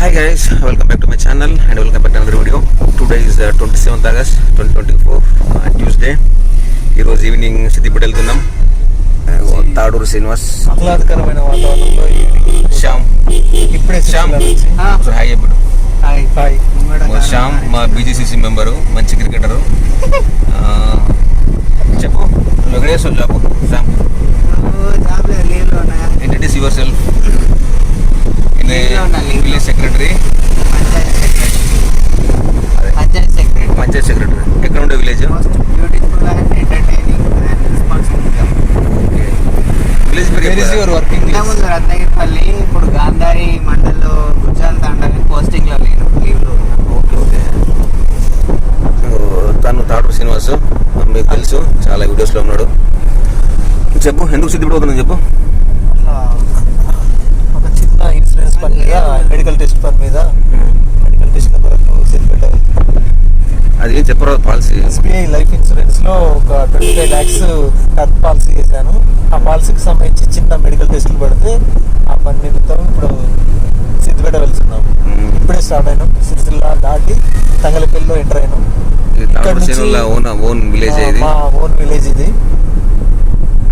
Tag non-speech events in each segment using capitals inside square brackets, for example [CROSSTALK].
Hi guys welcome back to my channel and welcome back to another video today is twenty seventh August twenty twenty four Tuesday ఈరోజు evening Siddipet వెళ్తున్నాం తాడూరు శ్రీనివాస్. ఆహ్లాదకరమైన వాతావరణంలో శ్యామ్. ఇప్పుడే Shyam. Hi Shyam మా బీజీసీసీ member మంచి cricketer. [LAUGHS] చెప్పు వెంకటేశ్వర చెప్పు Shyam. Introduce yourself Leave లో ఉన్నా, leave లో. విలేజ్ సెక్రటరీ అదే. పంచాయత్ సెక్రటరీ ఎక్కడ ఉండే విలేజ్ విలేజ్ పేరు వేర్ ఇస్ యువర్ వర్కింగ్ ముందు రత్నగిరిపల్లి ఇప్పుడు గాంధారి మండల్లో గుజాల తండాలి పోస్టింగ్లో లేను లీవ్ ఓకే ఓకే. తను తాడు శ్రీనివాస్ మీకు తెలుసు చాలా వీడియోస్లో ఉన్నాడు. చెప్పు ఎందుకు సిద్ధిపడిపోతున్నావు చెప్పు. ఒక చిన్న పని మీద మెడికల్ టెస్ట్ పని మీద మెడికల్ టెస్ట్ కొరకు సిద్దిపేట అది ఏం పాలసీ. ఎస్బీఐ లైఫ్ ఇన్సూరెన్స్లో ఒక twenty five lakhs term policy చేశాను. ఆ పాలసీకి సంబంధించి చిన్న మెడికల్ టెస్టులు పడితే ఆ పని నిమిత్తం ఇప్పుడు సిద్దిపేట వెళ్తున్నాం ఇప్పుడే స్టార్ట్ అయినాం. సిరిసిల్ల దాటి తంగలపల్లిలో ఎంటర్ అయినాం. ఓన్ విలేజ్ ఇది. మా ఓన్ విలేజ్ ఇది.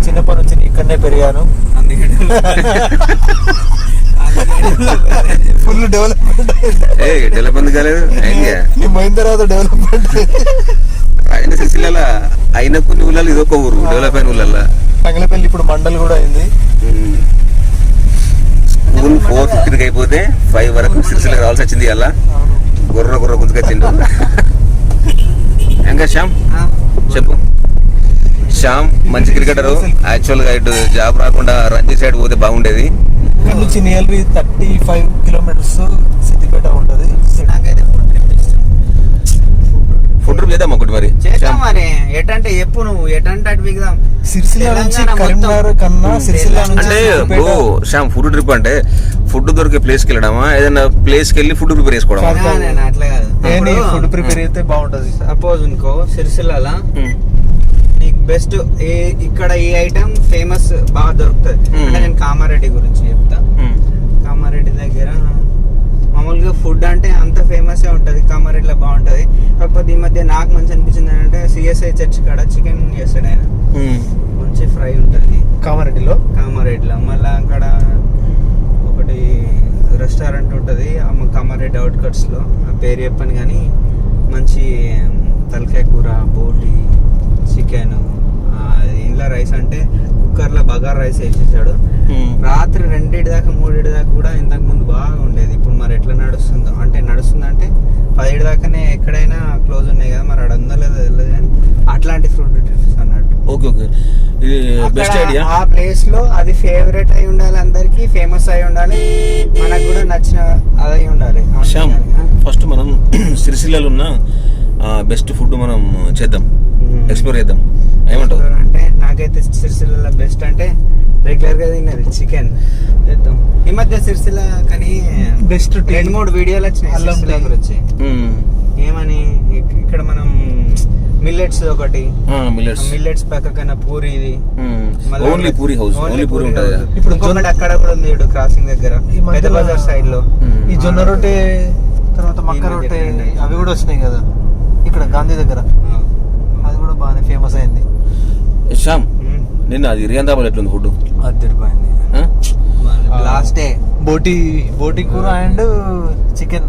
చిన్నప్పటి నుంచి ఇక్కడనే పెరిగాను. ఫుల్ [LAUGHS] డెవలప్మెంట్ ఏ డెవలప్మెంట్ కాలేదు పోయిన తర్వాత డెవలప్మెంట్ రాజన్న సిరిసిల్ల అయిన కొన్ని ఊళ్ళలో ఇది ఒక ఊరు డెవలప్ అయిన ఊళ్ళల్లో తంగలపల్లి ఇప్పుడు మండల్ కూడా అయింది. స్కూల్ ఫోర్ ఫిఫ్టీన్కి అయిపోతే ఫైవ్ వరకు సిరిసిల్లకి రావాల్సి వచ్చింది అలా గుర్ర గుర్ర గుంతుకొచ్చిండు ఇంకా [LAUGHS] శ్యామ్ చెప్పు. శ్యామ్ మంచి క్రికెటర్. యాక్చువల్గా ఇటు జాబ్ రాకుండా రంజీ సైడ్ పోతే బాగుండేది. ఇక్కడ నుంచి nearly thirty five kilometres Siddipet ఉంటుంది. ఫుడ్ చేద్దాం ఒకటి మరి? చేద్దాం శ్యామ్. మరి. ఎటంటే చెప్పు నువ్వు. ఎటంటే అటు బిగుదాం సిరిసిల్ల నుంచి తెలంగాణ మొత్తం. కరీంనగర్ కన్నా సిరిసిల్ల నుంచి అంటే బ్రో శ్యామ్ ఫుడ్ ట్రిప్ అంటే ఫుడ్ దొరికే ప్లేస్కి వెళ్ళడమా? ఏదైనా ప్లేస్కి వెళ్ళి ఫుడ్ ప్రిపేర్ చేసుకోవడం అట్లా కాదు. ఫుడ్ ప్రిపేర్ అయితే బాగుంటది. సపోజ్ అనుకో సిరిసిల్ల నీకు బెస్ట్ ఏ ఇక్కడ ఈ ఐటమ్ ఫేమస్ బాగా దొరుకుతుంది. అంటే నేను కామారెడ్డి గురించి చెప్తా. కామారెడ్డి దగ్గర మామూలుగా ఫుడ్ అంటే అంత ఫేమస్ ఉంటుంది కామారెడ్డిలో బాగుంటుంది. కాకపోతే ఈ మధ్య నాకు మంచి అనిపించింది అంటే సిఎస్ఐ చర్చ్ కాడ చికెన్ చేస్తాడు ఆయన. మంచి ఫ్రై ఉంటుంది. కామారెడ్డిలో? కామారెడ్డిలో. మళ్ళీ అక్కడ ఒకటి రెస్టారెంట్ ఉంటుంది కామారెడ్డి అవుట్కట్స్లో. ఆ పేరు చెప్పను కానీ మంచి తలకాయ కూర బోటి చికెన్ ఇంట్లో రైస్ అంటే కుక్కర్లో బగార్ రైస్ వేసేసాడు రాత్రి రెండింటి దాకా మూడింటి దాకా కూడా ఇంతకు ముందు బాగా ఉండేది. ఇప్పుడు మరి ఎట్లా నడుస్తుందో అంటే నడుస్తుందంటే పదిహేడు దాకానే ఎక్కడైనా క్లోజ్ ఉన్నాయి కదా మరి ఆడ ఉందో లేదో తెలియదు కానీ అట్లాంటి ఫుడ్ ట్రిప్స్ అన్నట్టు. Okay okay. ఇది బెస్ట్ ఐడియా ఆ ప్లేస్లో అది ఫేవరెట్ అయి ఉండాలి అందరికి ఫేమస్ అయి ఉండాలి. మనకు కూడా నచ్చిన అది ఉండాలి. శ్యామ్ ఫస్ట్ మనం [CLEARS THROAT] సిరిసిల్లలో ఉన్న బెస్ట్ ఫుడ్ మనం చేద్దాం. ఎక్స్ప్లోర్ చేద్దాం. ఏమంటావు? అంటే నాకైతే సిరిసిల్ల బెస్ట్ అంటే రెగ్యులర్గా తినేది చికెన్ చేద్దాం. ఈ మధ్య సిరిసిల్ల కానీ బెస్ట్ రెండు మూడు వీడియోలు వచ్చినాయి సిరిసిల్ల. గురించి. ఏమని? ఇక్- ఇక్కడ మనం మిల్లెట్స్ ఒకటి. మిల్లెట్స్. మిల్లెట్స్ పక్కన పూరి ఇది. మళ్ళా only puri house only puri ఉంటుంది. ఇప్పుడు ఇంకొకటి జొన్న- అక్కడ కూడా ఉంది క్రాసింగ్ దగ్గర. పెద్ద బజార్ సైడ్లో. ఈ జొన్న రొట్టె తర్వాత మక్క రొట్టె. అవి కూడా వచ్చినాయి కదా. ఇక్కడ గాంధీ దగ్గర. అది కూడా బాగానే ఫేమస్ అయింది. శ్యామ్ నిన్న అది రియాందాబాద్ ఎట్లుంది ఫుడ్ అద్దరిపోయింది. లాస్ట్ డే బోటి బోటి కూర అండ్ చికెన్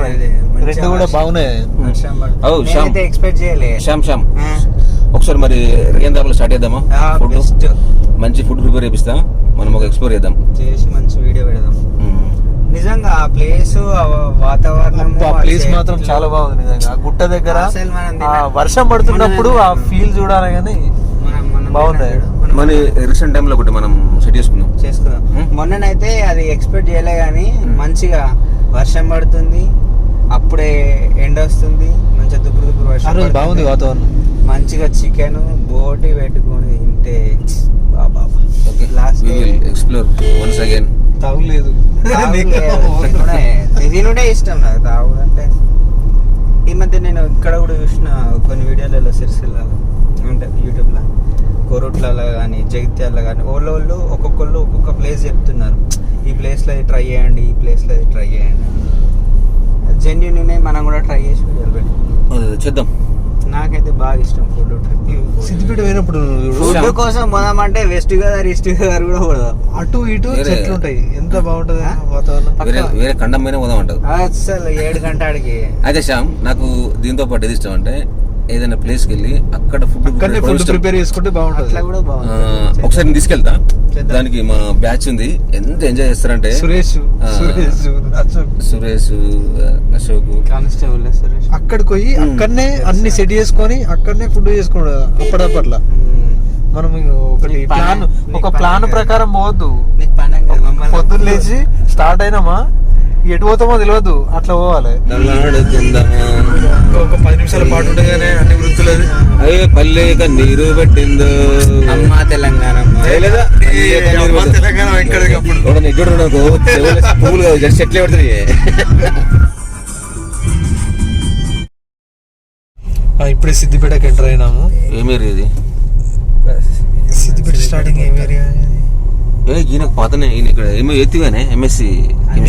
అదే రెండు కూడా బాగున్నాయి. ఎక్స్పెక్ట్ చేయలే. శ్యామ్ శ్యామ్. ఒకసారి మరి రియాందాబాద్ స్టార్ట్ చేద్దామా? ఫుడ్. మంచి ఫుడ్ ప్రిపేర్ చేపిస్తా. మనం ఒక ఎక్స్ప్లోర్ చేద్దాం. చేసి మంచి వీడియో పెడదాం. నిజంగా ఆ ప్లేస్ వాతావరణం ఆ ప్లేస్ మాత్రం చాలా బాగుంది నిజంగా. ఆ గుట్ట దగ్గర వర్షం పడుతున్నప్పుడు ఆ ఫీల్ చూడాలి కానీ మనం- మరి రీసెంట్ టైంలో ఒకటి మనం సెట్ చేసుకుందాం. చేసుకుందాం. Hmm? మొన్ననైతే అది ఎక్స్పెక్ట్ చేయలే కానీ. మంచిగా వర్షం పడుతుంది అప్పుడే ఎండ వస్తుంది మంచిగా దుబ్బురు దుబ్బురు వర్షం పడుతుంది. బాగుంది వాతావరణం. మంచిగా చికెన్ బోటి పెట్టుకొని తింటే బాబా okay. Last we will explore once again తాగులేదు. తినుడే ఇష్టం నాకు తాగుదంటే ఈ మధ్య నేను ఇక్కడ కూడా చూసిన కొన్ని వీడియోలలో సిరిసిల్లలో అంటే యూట్యూబ్లో కొరుట్లలో కానీ జగిత్యాలలో కానీ వాళ్ళు వాళ్ళు ఒక్కొక్కళ్ళు ఒక్కొక్క ప్లేస్ చెప్తున్నారు. ఈ ప్లేస్లో ఇది ట్రై చేయండి ఈ ప్లేస్లో ఇది ట్రై చేయండి. కూడా ట్రై చేసి వీడియోలు చేద్దాం. నాకైతే బాగా ఇష్టం ఫుడ్ ట్రిప్ సిద్దిపేట పోయినప్పుడు ఫుడ్ కోసం పోదామంటే వెస్ట్ గోదావరి ఈస్ట్ గోదావరి కూడా పోదాం. అటు ఇటు చెట్లు ఉంటాయి ఎంత బాగుంటది వాతావరణం? వేరే వేరే ఖండం పోదాం అంటావు అసలు ఏడు గంటడికి అయితే శ్యామ్ నాకు దీంతో పాటు ఏది ఇష్టం అంటే ఏదైనా ప్లేస్కి వెళ్ళి అక్కడ ఫుడ్ ఫుడ్ ప్రిపేర్ చేసుకుంటే బాగుంటది. అట్లా కూడా ఒకసారి తీసుకెళ్తా. దానికి మా బ్యాచ్ ఉంది. ఎంత ఎంజాయ్ చేస్తారంటే సురేష్. సురేష్ అశోక్. సురేష్ అశోక్. కానిస్టేబుల్ సురేష్. అక్కడికి పోయి అక్కడనే అన్ని సెట్ చేసుకొని అక్కడనే ఫుడ్ చేసుకోండి అప్పటికప్పట్లా మనం ఒకటి ప్లాన్ ఒక ప్లాన్. ప్రకారం పోవద్దు. పొద్దున్న లేచి స్టార్ట్ అయినామా? ఎటు పోతామో తెలియదు అట్లా పోవాలి. ఒక పది నిమిషాల పాటు ఉండగానే అన్ని వృత్తులు అయ్యే పల్లె నీరు పెట్టిందో. అమ్మ తెలంగాణ? తెలంగాణ ఎక్కడ నాకు పువ్వులు కాదు జస్ట్ చెట్లే పెడతాయి ఇప్పుడే సిద్దిపేటకి ఎంటర్ అయినాము. ఏమేరి ఇది? సిద్దిపేట స్టార్టింగ్ ఏం ఏరియా ఏ ఈయనకు పాతనే ఈయన ఇక్కడ ఏమో ఎత్తిగానే ఎంఎస్సి నేను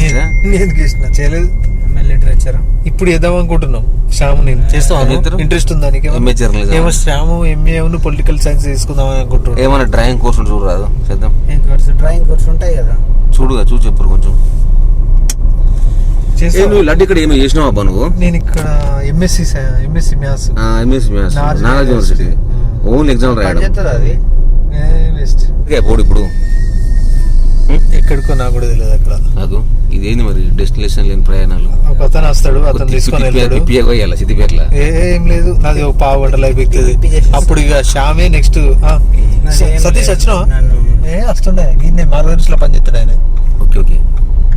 చేసిన చేయలేదు. ఎంఎల్ లిటరేచర్ ఇప్పుడు చేద్దాం అనుకుంటున్నాం. శ్యామ్ నేను. చేస్తారు? ఇంట్రెస్ట్ ఉందా నీకు ఎంఏ జర్నలిజం ఏమో శ్యామ్ ఎంఏ పొలిటికల్ సైన్స్ తీసుకుందాం అని అనుకుంటున్నాను ఏమన్నా డ్రాయింగ్ కోర్సు ఉంటే చూడరాదు. చేద్దాం. ఏం కోర్సు డ్రాయింగ్ కోర్సు ఉంటాయి కదా. చూడుగా చూసి చెప్పరు కొంచెం? నువ్వు లడ్డు ఇక్కడ ఏమో చేసినావు అబ్బా నువ్వు? నేను ఇక్కడ MSc MSc maths. MSc maths. Nagarjuna university. Only exam పని రాయడం చేస్తుంది అది? బెస్ట్ ఓకే పోడు ఇప్పుడు. ఎక్కడికో నాకు కూడా తెలియదు అక్కడ. నాకు ఇదేంది మరి డెస్టినేషన్ లేని ప్రయాణాలు? ఒక అతను వస్తాడు అతను తీసుకొని వెళ్తాడు తిప్పియాలి సిద్దిపేటల? ఏం లేదు. నాది ఒక పావు గంటలు అయిపోతుంది అప్పుడు ఇక శ్యామే నెక్స్ట్ సతీష్ నన్ను ఏ వస్తుండే. నిన్నే మార్గదర్శిలో పని చేస్తాడు ఆయన. Okay okay.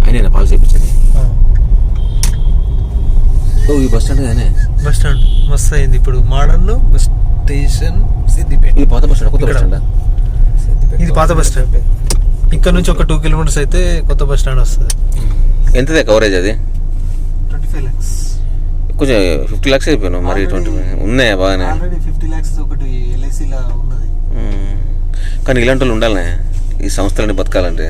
ఆయన పాలసీ ఇప్పించండి ఓ ఈ బస్ స్టాండ్ కానీ బస్ స్టాండ్. మస్తు అయింది ఇప్పుడు. Modern bus station Siddipet. ఇది పాత బస్ స్టాండ్? కొత్త బస్. స్టాండ్? ఇది పాత బస్ స్టాండ్. ఇక్కడ నుంచి ఒక టూ కిలోమీటర్స్ అయితే కొత్త బస్ స్టాండ్ వస్తుంది. ఎంతదే కవరేజ్ అది? ట్వంటీ ఫైవ్ ల్యాక్స్ కొంచెం ఫిఫ్టీ లాక్స్ అయిపోయినావు మరి ట్వంటీ ఉన్నాయా బాగానే? ఆల్రెడీ ఫిఫ్టీ ల్యాక్స్ ఒకటి ఎల్ఐసిలా ఉన్నది. కానీ ఇలాంటి వాళ్ళు ఉండాలనే. ఈ సంస్థలని బతకాలంటే.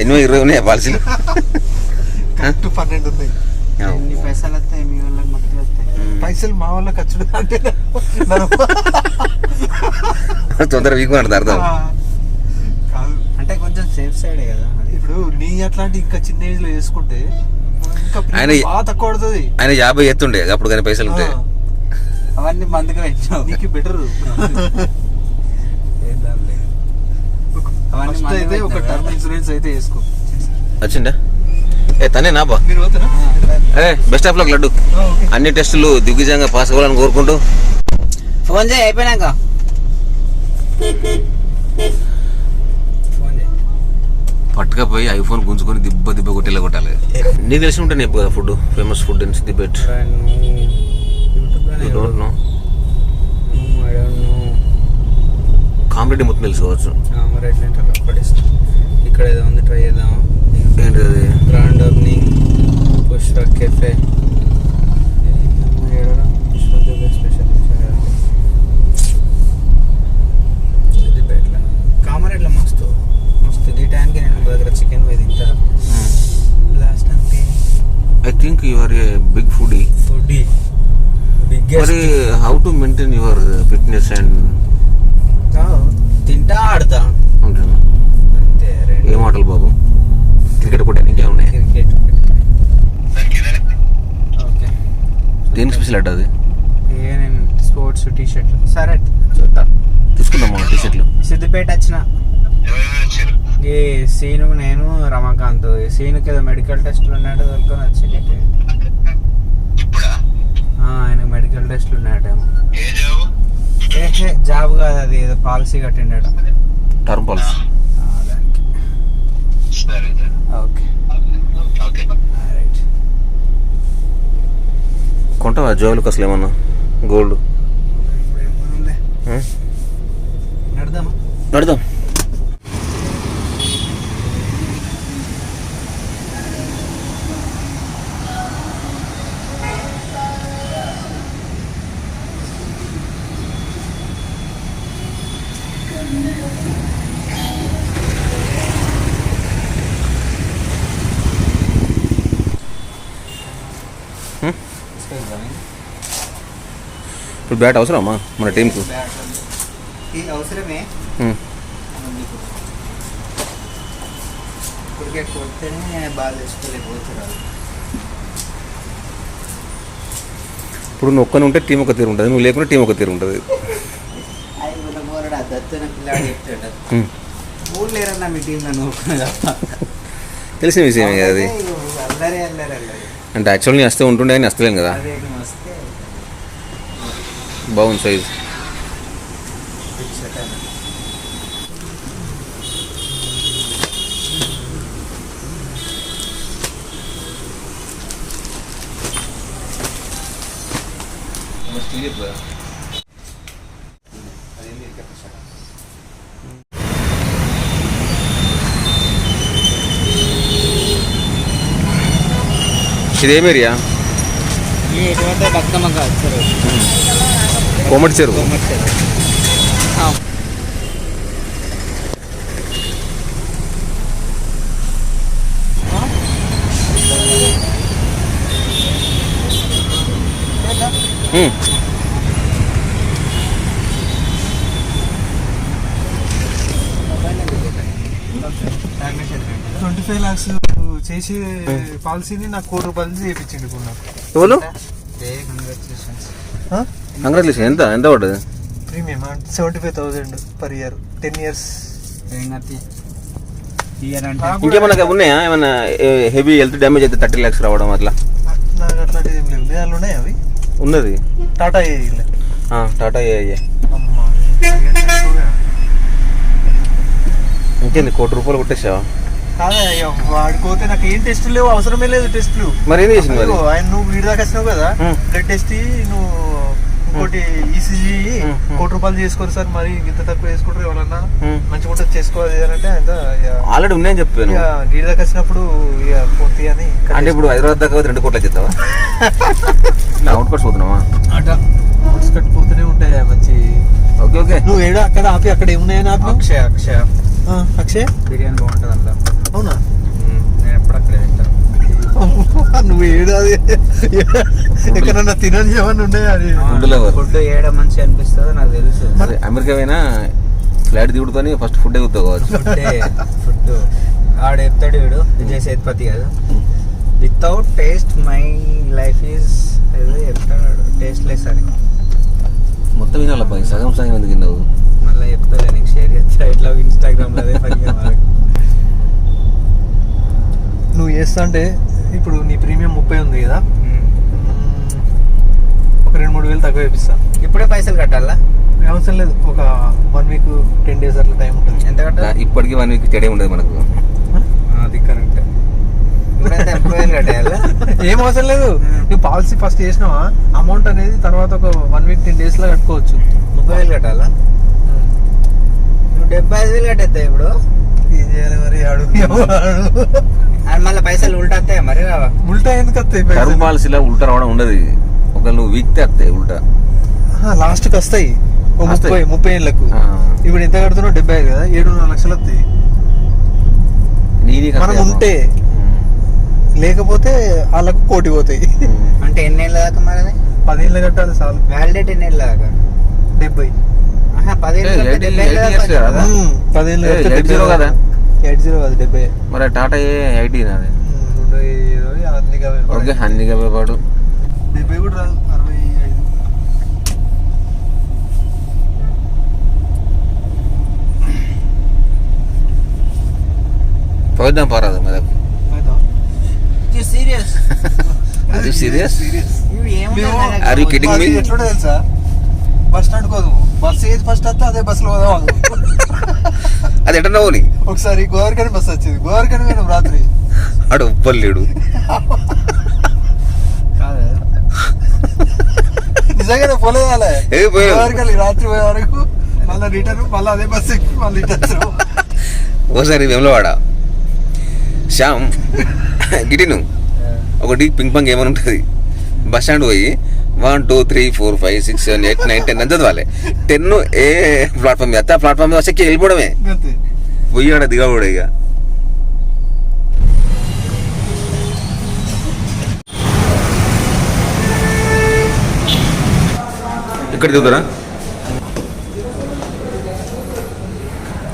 ఎన్నో ఇరవై ఉన్నాయా పాలసీలు? [LAUGHS] పన్నెండు ఉన్నాయి. పైసలు వస్తాయి? మీ వాళ్ళకి మొత్తం వస్తాయి. పైసలు మా వాళ్ళ ఖర్చు అంటే నన్ను- [LAUGHS] తొందర వీక్ అంటే అర్థం సేఫ్ సైడే కదా. ఇప్పుడు నీ అట్లాంటి ఇంకా చిన్న ఏజ్లో చేసుకుంటే ఆయన- పడుతుంది. ఆయన యాభై ఎత్తుండే అప్పుడు కానీ పైసలు ఉంటాయి అవన్నీ మందుకు పెట్టావు నీకు బెటర్. అవన్నీ అయితే ఒక టర్మ్. ఇన్సూరెన్స్ అయితే వేసుకో. వచ్చిండా? ఏ తనే నా బా. ఏ బెస్ట్ ఆఫ్ లక్ లడ్డు. అన్ని టెస్టులు దిగ్విజయంగా పాస్ అవ్వాలని కోరుకుంటూ. ఫోన్ చేయి అయిపోయినాక. పట్టుకపోయి ఐఫోన్ గుంజుకొని దిబ్బ దిబ్బ కొట్టేలా కొట్టాలి. నీకు తెలిసి ఉంటే చెప్పు కదా food? Famous food in Siddipet you don't know comedy మొత్తం తెలుసుకోవచ్చు ఇక్కడ ఏదో ఉంది ట్రై చేద్దాం ఏంటి అది? Grand opening Pushpa cafe special సిద్దిపేటలో కామారెడ్లో మస్తు మస్తు ఈ టైంకి నేను ఒక దగ్గర చికెన్ పోయి తింటా లాస్ట్ అంటే I think you are a big foodie food మరి how to maintain your fitness and తింటా ఆడుతా. అంతే ఏం ఆటలు బాబు? క్రికెట్ కూడా ఇంకేం ఉన్నాయి? Cricket okay. దేనికి స్పెషల్ అడ్డ అది? స్పోర్ట్స్ టీ షర్ట్లు సరే చూద్దాం? తీసుకుందామా టీ షర్ట్లు సిద్దిపేట వచ్చిన. ఈ సీను నేను రమాకాంత్. సీనుకి ఏదో మెడికల్ టెస్ట్లు ఉన్నాడు దొరుకుని వచ్చి ఆయన మెడికల్ టెస్ట్లు ఉన్నాయటేమో. ఏహే జాబ్ కాదు అది ఏదో పాలసీ కట్టిండట. టర్మ్ పాలసీ దానికి. ఓకే. రైట్ కొంటావా జోలు అసలు ఏమన్నా? గోల్డ్ నడదామా నడదాం ఇప్పుడు బ్యాట్ అవసరమా మన టీంకు అవసరమే. కొడితేనే తెచ్చుకోలేకపోతున్నారు ఇప్పుడు నువ్వు ఒక్కనే ఉంటే టీం ఒక తీరు ఉంటుంది నువ్వు లేకుంటే టీం ఒక తీరు ఉంటుంది. తెలిసిన విషయమే అది. అంటే యాక్చువల్ నేను వస్తే ఉంటుండే అని వస్తలేను కదా. అదే నువ్వు వస్తే బాగుంది సైజ్ పిచ్చతనం. ఇదేం ఏరియా కోమటి చెరువు. ట్వంటీ ఫైవ్ లాక్స్ చేసి పాలసీని నాకు కోటి రూపాయలు చేయించింది ఇప్పుడు నాకు ఎవరు కంగ్రాచులేషన్స్ కంగ్రాచులేషన్ ఎంత? ఎంత పడ్డది? Premium seventy five thousand per year ten years ఇంకేమన్నా ఉన్నాయా? ఏమన్నా హెవీ హెల్త్ డ్యామేజ్ అయితే థర్టీ ల్యాక్స్ రావడం అట్లా? నాకు అట్లాంటిది ఏం లేవు. దానిలో ఉన్నాయి అవి? ఉన్నది. టాటా ఏ ఆ, టాటా ఏ ఏ. అమ్మా ఇంకేంది? కోటి రూపాయలు కొట్టేసావా? కాదా అయ్యో, వాడిపోతే నాకు ఏం టెస్టులు లేవు? అవసరమే లేదు టెస్టులు మరి ఏం చేసింది ఆయన నువ్వు వీడి దాకా వచ్చినావు కదా. బ్లడ్ టెస్ట్ నువ్వు ఇంకోటి ఈసీజీ hmm. కోటి రూపాయలు చేసుకోరు సార్ మరి ఇంత తక్కువ చేసుకుంటారు ఎవరన్నా. మంచిగా ఉంటుంది చేసుకోవాలి అని అంటే ఇక ఆల్రెడీ ఉన్నాయని చెప్పాను. ఇక వీడి దాకా వచ్చినప్పుడు ఇక పోతే అని అంటే ఇప్పుడు హైదరాబాద్ దాకా రెండు కోట్ల చెప్తావా అవుట్ కోర్స్ పోతున్నావా? అట ముడిసి కట్టుకుంటూనే ఉంటాయి మంచి ఓకే ఓకే. నువ్వు ఏడో అక్కడ ఆపి అక్కడ ఏమున్నాయని ఆపి? అక్షయ్ అక్షయ్. అక్షయ్? బిర్యానీ బాగుంటుంది అందులో అవునా నేను ఎప్పుడు అక్కడే. నువ్వు ఏడు అది ఎక్కడన్నా తినని ఏమన్నా ఉన్నాయా అది? Food lover. ఫుడ్ ఏడ మంచి అనిపిస్తుందో నాకు తెలుసు. మరి అమెరికా పోయినా ఫ్లైట్ దిగుడుతోని ఫస్ట్ ఫుడ్ ఎగుతావు కావచ్చు? ఫుడ్ ఫుడ్ ఆడు చెప్తాడు వీడు విజయ్ సేతుపతి కాదు. Without taste my life is ఏదో చెప్తాడు టేస్ట్ లెస్ అని. మొత్తం వినాలబ్బా ఈ సగం సగం ఎందుకు తిన్నావు మళ్ళీ చెప్తాలే నీకు షేర్ చేస్తా. ఇట్లా ఇన్స్టాగ్రామ్లో అదే మాకు నువ్వు చేస్తా అంటే ఇప్పుడు నీ ప్రీమియం ముప్పై ఉంది కదా. ఒక రెండు మూడు వేలు తక్కువ వేపిస్తా. ఇప్పుడే పైసలు కట్టాలా? అవసరం లేదు. ఒక వన్ వీక్ టెన్ డేస్ అట్లా టైం ఉంటుంది. ఎంత కట్టాలి? ఇప్పటికీ వన్ వీక్ చెడే ఉండదు మనకు. అది కరెక్ట్ ఏం అవసరం లేదు. నువ్వు పాలసీ ఫస్ట్ చేసినావా? అమౌంట్ అనేది తర్వాత ఒక వన్ వీక్ టెన్ డేస్లో కట్టుకోవచ్చు. ముప్పై వేలు కట్టాలా? నువ్వు డెబ్బై ఐదు వేలు కట్టేస్తావు ఇప్పుడు. ఏం చేయాలి మరి? అడుగు. [LAUGHS] మళ్ళీ పైసలు ఉల్టా వస్తాయా మరి? రావా ఉల్టా ఎందుకు వస్తాయి పాలసీలో ఉల్టా రావడం ఉండదు. ఒకవేళ నువ్వు వీక్తే వస్తాయి ఉల్టా. లాస్ట్కి వస్తాయి. ఓ వస్తాయి. ముప్పై ముప్పై ఏళ్ళకు. ఇప్పుడు ఎంత కడుతున్నావు? డెబ్బై ఐదు కదా? ఏడున్నర లక్షలు వస్తాయి. మనం ఉంటే లేకపోతే వాళ్ళకు కోటి పోతాయి. అంటే ఎన్ని ఏళ్ళ దాకా మరి పదేళ్ళు కట్టాలి చాలు. వ్యాలిడేట్ ఎన్ని ఏళ్ళ దాకా? డెబ్బై. పదేళ్ళు పదేళ్ళు కదా? ఎయిట్ జీరో కాదు డెబ్బై. మరి టాటా ఏ ఐటీ నాది. రెండు ఇరవై అన్ని. ఓకే అన్నిగా పాటు డెబ్బై కూడా రాదు అరవై ఐదు. పోయిద్దాం పారాదు మరి. serious? [LAUGHS] అది సీరియస్ you kidding me? ఎట్లుంటే తెలుసా? బస్ స్టాండ్ కోదు బస్ ఏది ఫస్ట్ వస్తే అదే బస్సులో పోదాం అది ఎట్లా పోని? ఒకసారి గోవర్కని బస్ వచ్చింది. గోవర్కని పోయినాం రాత్రి. ఆడు ఉప్పలేడు కాదు. నిజంగానే పోలేదాలే? గోవర్కని రాత్రి పోయే వరకు మళ్ళీ రిటర్న్ మళ్ళీ అదే బస్ ఎక్కి మళ్ళీ రిటర్న్ ఓసారి వెమ్లవాడ. శ్యామ్ గిటిను. ఒకటి పింక్ పంక్ ఏమని ఉంటుంది బస్ స్టాండ్ పోయి one two three four five six seven eight nine ten అని చదవాలి టెన్ ఏ ప్లాట్ఫామ్ మీద ఆ ప్లాట్ఫామ్ మీద వచ్చి వెళ్ళిపోవడమే. పోయి ఆడ దిగబడు ఇక. ఇక్కడ దిగుతారా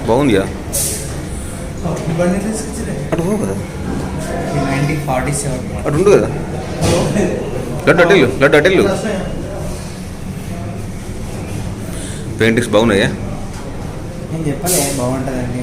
బాగుందిగా. అటు కదా. అటు ఉండు కదా. లడ్డు అటెల్లు లడ్డు అటెల్లు పెయింటింగ్స్ బాగున్నాయా? నేను చెప్పలే బాగుంటుందండి.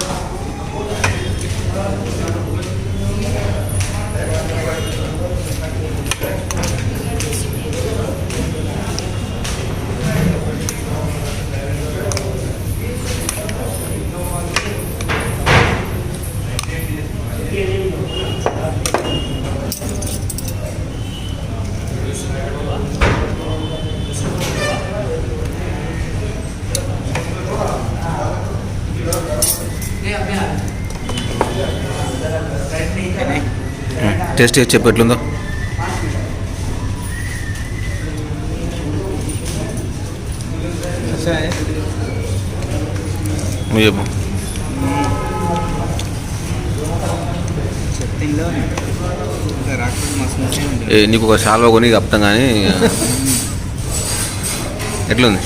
టేస్ట్ చేసి చెప్పు ఎట్లుందో. నువ్వు చెప్పు. ఏ, నీకు ఒక షాల్వ కొని కప్తాం కానీ ఎట్లుంది?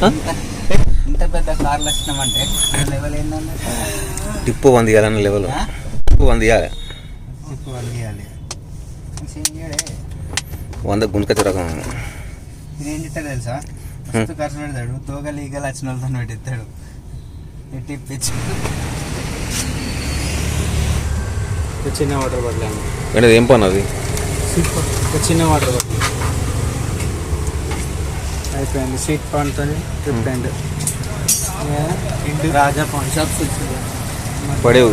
ఇంత పెద్ద కార్లు వచ్చినామంటే లెవెల్ ఏంటంటే టిప్పు వంద ఇవ్వాలన్న లెవెల్? టిప్పు వంద ఇవ్వాలి ఇప్పుడు వాళ్ళు ఇవ్వాలి వంద రకం ఇది చేస్తాడు తెలుసా? ఫస్ట్ ఖర్చు పెడతాడు. తోగలు ఈగలు వచ్చిన వాళ్ళతో పెట్టిస్తాడు. పెట్టి పిచ్చి చిన్న వాటర్ బాటిల్ అండి అంటే ఏం పని అది? చిన్న వాటర్ బాటిల్ అయిపోయింది స్వీట్ పాన్తో ట్రిప్ అండ్ ఇంటి రాజా పాన్ షాప్స్ వచ్చింది. పడేవు.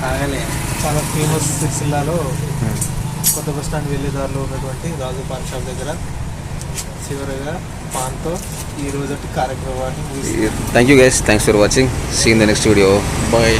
తాగలే చాలా ఫేమస్ సిరిసిల్లాలో కొత్త బస్ స్టాండ్ వెళ్ళే దారిలో ఉన్నటువంటి రాజు పాన్ షాప్ దగ్గర చివరిగా పాన్తో ఈ రోజు కార్యక్రమాన్ని thank you guys thanks for watching see in the next video bye